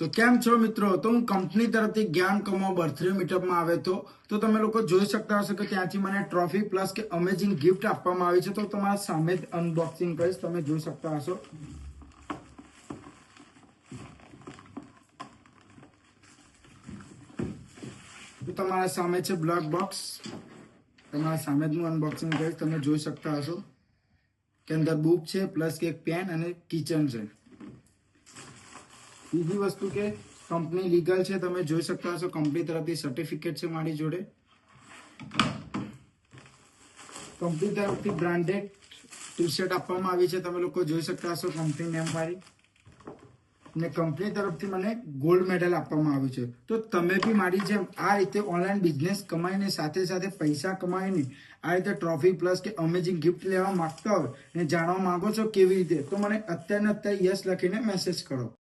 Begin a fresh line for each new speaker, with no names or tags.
તો કેમ છો મિત્રો? તો હું કંપની તરફથી જ્ઞાન કમાઓ બર્થડે મીટઅપમાં આવે તો તો તમે લોકો જોઈ શકતા હશો કે ત્યાંથી મને ટ્રોફી પ્લસ કે અમેઝિંગ ગિફ્ટ આપવામાં આવી છે. તો તમારા સામે જ અનબોક્સિંગ કરીશ. તમે જોઈ શકતા હશો. તો તમારા સામે છે બ્લેક બોક્સ તમારા સામે જ હું અનબોક્સિંગ કરીશ. તમે જોઈ શકતા હશો. કે અંદર બુક છે પ્લસ કે એક પેન અને કિચન છે. બીજી વસ્તુ કે કંપની લીગલ છે, તમે જોઈ શકતા હશો કંપની તરફથી સર્ટિફિકેટ છે મારી જોડે. કંપની તરફથી બ્રાન્ડેડ ટી શર્ટ આપવામાં આવી છે, તમે લોકો જોઈ શકતા હશો કંપની નેમ મારી ને કંપની તરફથી મને ગોલ્ડ મેડલ આપવામાં આવ્યું છે. તો તમે બી મારી જેમ આ રીતે ઓનલાઈન બિઝનેસ કમાઈને, સાથે સાથે પૈસા કમાઈને, આ રીતે ટ્રોફી પ્લસ કે અમેઝિંગ ગિફ્ટ લેવા માંગતા હોય ને જાણવા માંગો છો કેવી રીતે, તો મને અત્યારે અત્યારે યસ લખીને મેસેજ કરો.